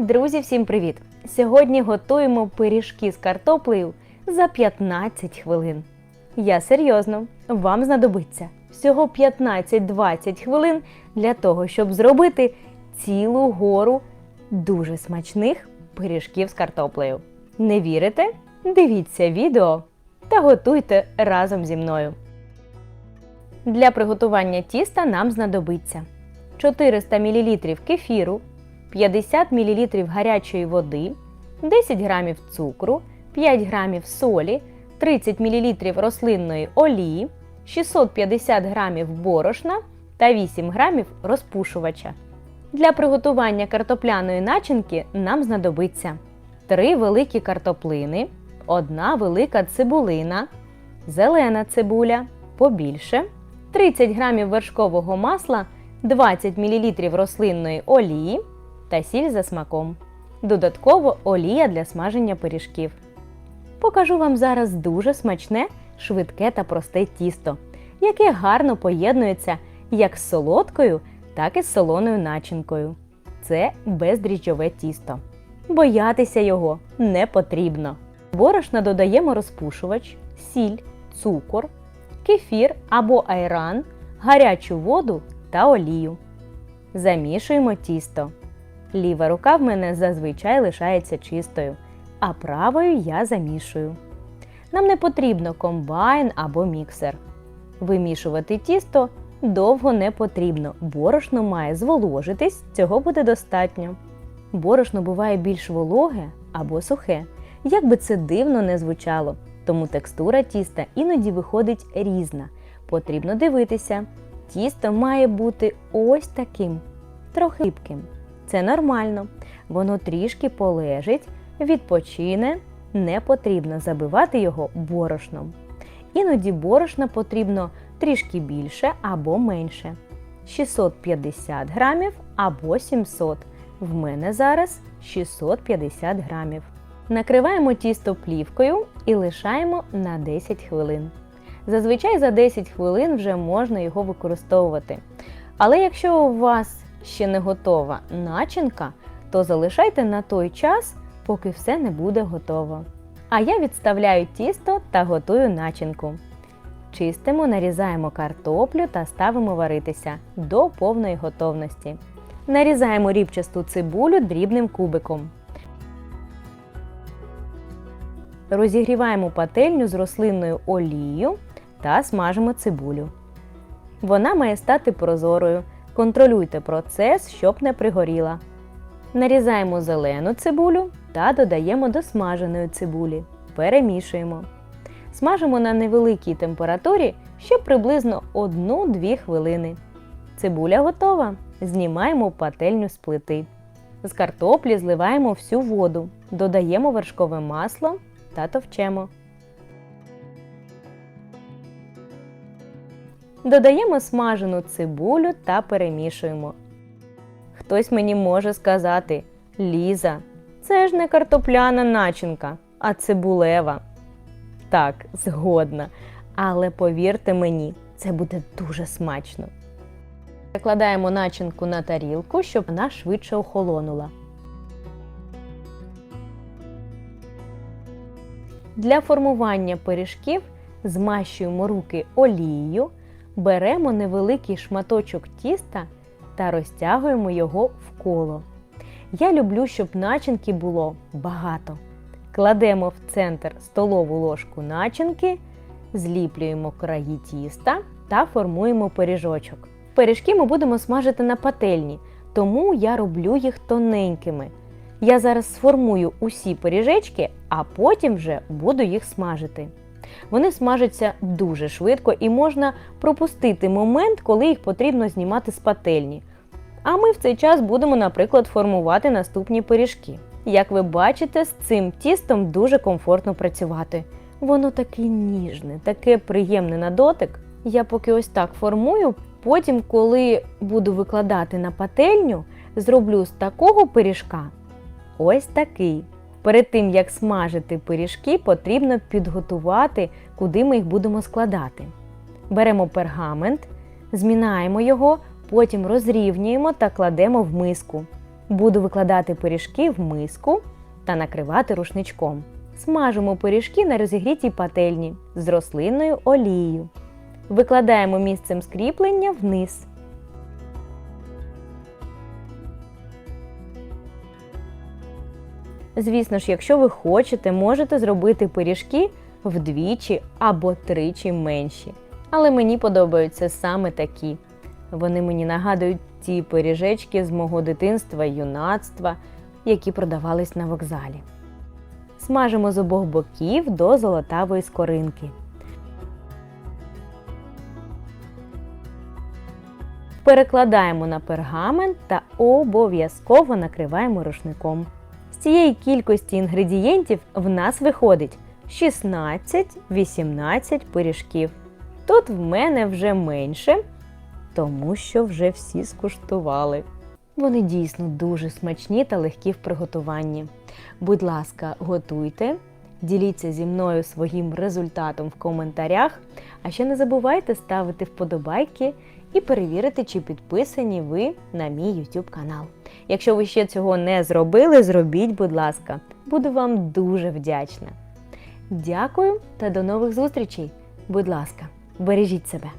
Друзі, всім привіт! Сьогодні готуємо пиріжки з картоплею за 15 хвилин. Я серйозно, вам знадобиться всього 15-20 хвилин для того, щоб зробити цілу гору дуже смачних пиріжків з картоплею. Не вірите? Дивіться відео та готуйте разом зі мною. Для приготування тіста нам знадобиться 400 мл кефіру, 50 мл гарячої води, 10 г цукру, 5 г солі, 30 мл рослинної олії, 650 г борошна та 8 г розпушувача. Для приготування картопляної начинки нам знадобиться 3 великі картоплини, 1 велика цибулина, зелена цибуля побільше, 30 г вершкового масла, 20 мл рослинної олії та сіль за смаком. Додатково олія для смаження пиріжків. Покажу вам зараз дуже смачне, швидке та просте тісто, яке гарно поєднується як з солодкою, так і з солоною начинкою. Це бездріжджове тісто. Боятися його не потрібно. Борошна додаємо розпушувач, сіль, цукор, кефір або айран, гарячу воду та олію. Замішуємо тісто. Ліва рука в мене зазвичай лишається чистою, а правою я замішую. Нам не потрібно комбайн або міксер. Вимішувати тісто довго не потрібно, борошно має зволожитись, цього буде достатньо. Борошно буває більш вологе або сухе, як би це дивно не звучало, тому текстура тіста іноді виходить різна. Потрібно дивитися. Тісто має бути ось таким, трохи липким. Це нормально. Воно трішки полежить, відпочине, не потрібно забивати його борошном. Іноді борошна потрібно трішки більше або менше. 650 грамів або 700. В мене зараз 650 грамів. Накриваємо тісто плівкою і лишаємо на 10 хвилин. Зазвичай за 10 хвилин вже можна його використовувати. Але якщо у вас ще не готова начинка, то залишайте на той час, поки все не буде готово. А я відставляю тісто та готую начинку. Чистимо, нарізаємо картоплю та ставимо варитися до повної готовності. Нарізаємо рібчасту цибулю дрібним кубиком. Розігріваємо пательню з рослинною олією та смажимо цибулю. Вона має стати прозорою. Контролюйте процес, щоб не пригоріла. Нарізаємо зелену цибулю та додаємо до смаженої цибулі. Перемішуємо. Смажимо на невеликій температурі ще приблизно 1-2 хвилини. Цибуля готова. Знімаємо пательню з плити. З картоплі зливаємо всю воду, додаємо вершкове масло та товчемо. Додаємо смажену цибулю та перемішуємо. Хтось мені може сказати: Ліза, це ж не картопляна начинка, а цибулева. Так, згодна. Але повірте мені, це буде дуже смачно. Закладаємо начинку на тарілку, щоб вона швидше охолонула. Для формування пиріжків змащуємо руки олією, беремо невеликий шматочок тіста та розтягуємо його в коло. Я люблю, щоб начинки було багато. Кладемо в центр столову ложку начинки, зліплюємо краї тіста та формуємо пиріжочок. Пиріжки ми будемо смажити на пательні, тому я роблю їх тоненькими. Я зараз сформую усі пиріжечки, а потім вже буду їх смажити. Вони смажаться дуже швидко і можна пропустити момент, коли їх потрібно знімати з пательні. А ми в цей час будемо, наприклад, формувати наступні пиріжки. Як ви бачите, з цим тістом дуже комфортно працювати. Воно таке ніжне, таке приємне на дотик. Я поки ось так формую, потім, коли буду викладати на пательню, зроблю з такого пиріжка ось такий. Перед тим, як смажити пиріжки, потрібно підготувати, куди ми їх будемо складати. Беремо пергамент, змінаємо його, потім розрівнюємо та кладемо в миску. Буду викладати пиріжки в миску та накривати рушничком. Смажимо пиріжки на розігрітій пательні з рослинною олією. Викладаємо місцем скріплення вниз. Звісно ж, якщо ви хочете, можете зробити пиріжки вдвічі або тричі менші. Але мені подобаються саме такі. Вони мені нагадують ті пиріжечки з мого дитинства й юнацтва, які продавались на вокзалі. Смажимо з обох боків до золотавої скоринки. Перекладаємо на пергамент та обов'язково накриваємо рушником. З цієї кількості інгредієнтів в нас виходить 16-18 пиріжків. Тут в мене вже менше, тому що вже всі скуштували. Вони дійсно дуже смачні та легкі в приготуванні. Будь ласка, готуйте, діліться зі мною своїм результатом в коментарях. А ще не забувайте ставити вподобайки і перевірити, чи підписані ви на мій YouTube канал. Якщо ви ще цього не зробили, зробіть, будь ласка, буду вам дуже вдячна. Дякую та до нових зустрічей! Будь ласка, бережіть себе!